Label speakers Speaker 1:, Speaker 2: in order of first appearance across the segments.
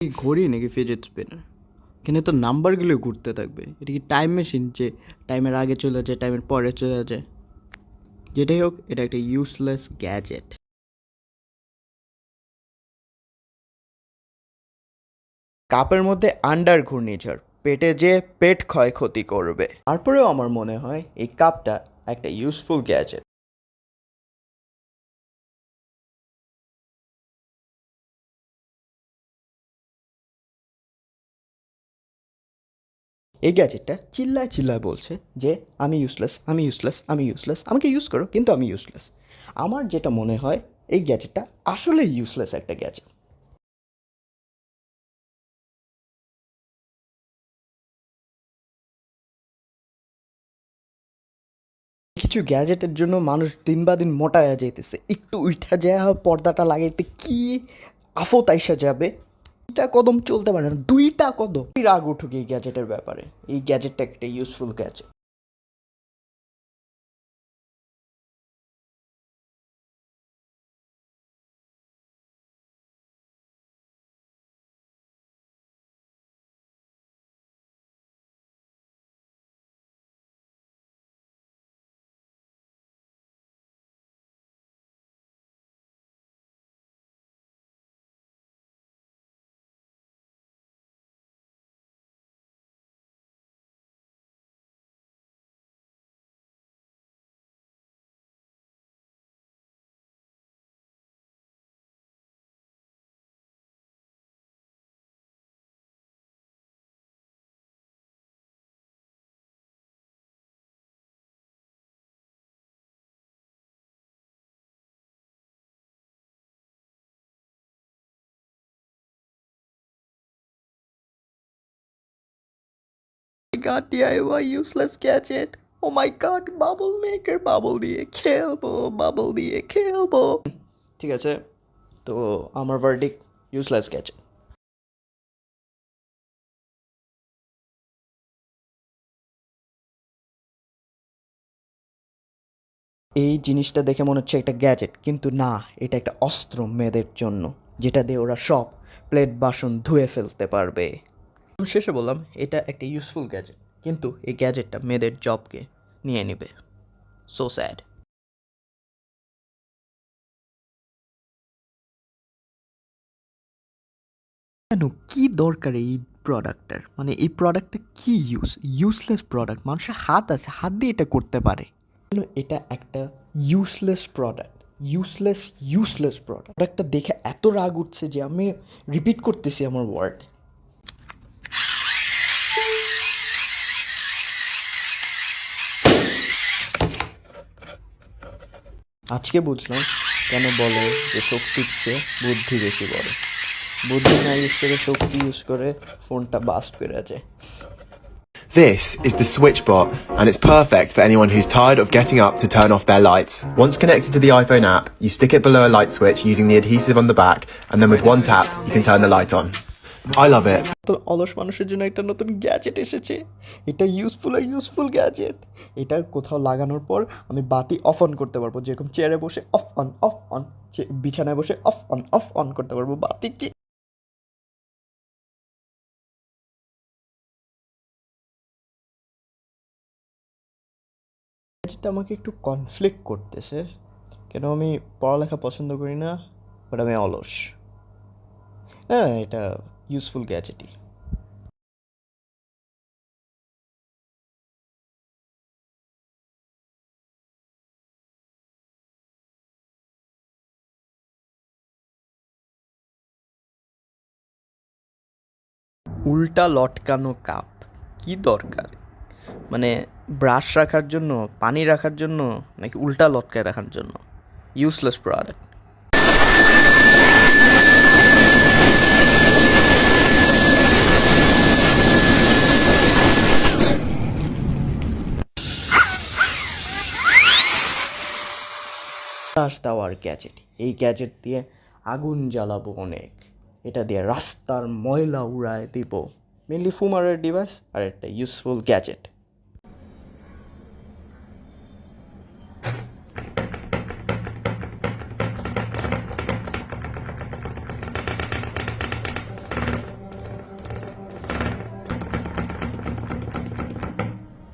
Speaker 1: ঘড়ি নাকি fidget spinner এখানে তো নাম্বারগুলো ঘুরতে থাকবে। এটা কি টাইম মেশিন যে টাইমের আগে চলে যায় টাইমের পরে চলে যায়? যেটাই হোক, এটা একটা ইউজলেস গ্যাজেট কাপের মধ্যে আন্ডার ঘূর্ণিঝড়, পেটে যে পেট ক্ষয়ক্ষতি করবে। তারপরেও আমার মনে হয় এই কাপটা একটা ইউজফুল গ্যাজেট এই গ্যাজেটটা চিল্লায় চিল্লায় বলছে যে, আমি ইউজলেস আমি ইউজলেস আমি ইউজলেস আমাকে ইউজ করো, কিন্তু আমি ইউজলেস আমার যেটা মনে হয়, এই গ্যাজেটটা আসলে ইউজলেস একটা গ্যাজেট। কিছু গ্যাজেটের জন্য মানুষ দিন বা দিন মোটায়া যাইতেছে। একটু উঠা যায় পর্দাটা লাগাইতে কি আফত আইসা যাবে? দুইটা কদম চলতে পারে না, দুইটা কদম। রাগ উঠুক এই গ্যাজেটের ব্যাপারে, এই গ্যাজেটটা একটা useful gadget God DIY useless gadget. Oh my god, bubble maker bubble দিয়ে খেলব বাবল দিয়ে খেলব। ঠিক আছে তো আমার ভার্ডিক ইউজলেস গ্যাজেট এই জিনিসটা দেখে মনে হচ্ছে একটা গ্যাজেট কিন্তু না এটা একটা অস্ত্র মেয়েদের জন্য যেটা দিয়ে ওরা সব প্লেট বাসন ধুয়ে ফেলতে পারবে। শেষে বললাম এটা একটা ইউজফুল গ্যাজেট কিন্তু এই গ্যাজেটটা মেয়েদের জবকে নিয়ে নেবে। সো স্যাড কেন? কি দরকার এই প্রোডাক্টটার মানে এই প্রোডাক্টটা কি ইউজ ইউজলেস প্রোডাক্ট মানুষের হাত আছে হাত দিয়ে এটা করতে পারে। কেন? এটা একটা useless product useless useless product প্রোডাক্টটা দেখে এত রাগ উঠছে যে আমি রিপিট করতেছি আমার ওয়ার্ড আজকে বুঝলাম কেন বলে যে শক্তির চেয়ে বুদ্ধি বেশি বড় বুদ্ধি না ইউজ করে শক্তি ইউজ করে ফোনটা বাস্ট করে আছে
Speaker 2: This is the SwitchBot, and it's perfect for anyone who's tired of getting up to turn off their lights. Once connected to the iPhone app, you stick it below a light switch using the adhesive on the back, and then with one tap, you can turn the light on. I love it.
Speaker 1: তো অলস মানুষের জন্য একটা নতুন gadget এসেছে। এটা useful are useful gadget এটা কোথাও লাগানোর পর আমি বাতি অফ অন করতে পারব। যেরকম চেয়ারে বসে অফ অন অফ অন বিছানায় বসে অফ অন অফ অন করতে পারব বাতি কি যেটা আমাকে একটু কনফ্লিক্ট করতেছে। কেন আমি পড়ালেখা পছন্দ করি না? বাট আমি অলস। হ্যাঁ এটা ইউজফুল গ্যাজেটই। উল্টা লটকানো কাপ, কি দরকার? মানে ব্রাশ রাখার জন্য, পানি রাখার জন্য, নাকি উল্টা লটকায় রাখার জন্য? ইউজলেস প্রোডাক্ট বাতাস দেওয়ার গ্যাজেট এই গ্যাজেট দিয়ে আগুন জ্বালাবো অনেক। এটা দিয়ে রাস্তার ময়লা উড়ায় দিব। মেনলি ফুমারের ডিভাইস আর একটা useful gadget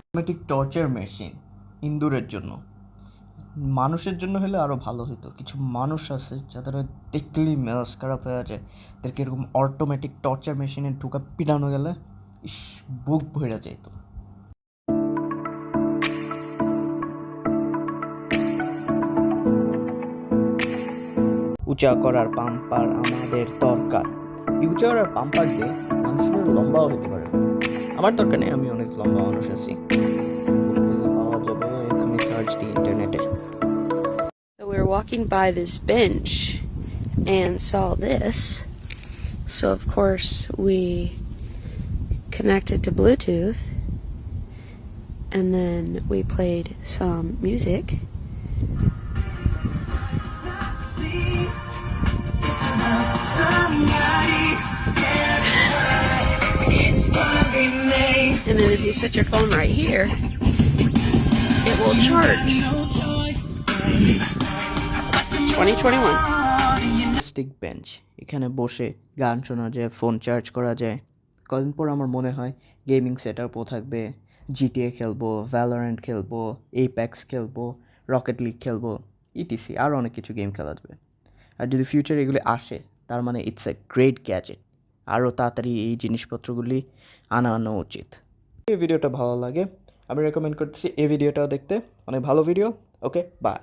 Speaker 1: automatic torture machine ইন্দুরের জন্য। মানুষের জন্য হলে আরও ভালো হতো কিছু মানুষ আছে যাদের দেখলেই মেজাজ খারাপ হয়ে যায়। তাদেরকে এরকম অটোমেটিক টর্চার মেশিনে ঢুকা পিটানো গেলে ইস, বুক ভরে যেত উঁচা করার পাম্পার আমাদের দরকার। উঁচা করার পাম্পার দিয়ে মানুষের লম্বাও হতে পারে। আমার দরকার নেই, আমি অনেক লম্বা মানুষ আছি।
Speaker 3: Walking by this bench and saw this. So of course we connected to Bluetooth and then we played some music. And then if you set your phone right here, it will charge. 2021.
Speaker 1: Stick bench এখানে বসে গান শোনা যায় phone charge করা যায়। কদিন পর আমার মনে হয় গেমিং সেট আপও থাকবে। জিটিএ খেলব ভ্যালোরেন্ট খেলব এইপ্যাক্স খেলব রকেট লিগ খেলব ইটিসি আরও অনেক কিছু গেম খেলা যাবে। আর যদি ফিউচার এগুলি আসে, তার মানে ইটস এ গ্রেট গ্যাজেট আরও তাড়াতাড়ি এই জিনিসপত্রগুলি আনা আনা উচিত। এই ভিডিওটা ভালো লাগে, আমি রেকমেন্ড করতেছি এই ভিডিওটাও দেখতে। অনেক ভালো ভিডিও ওকে বাই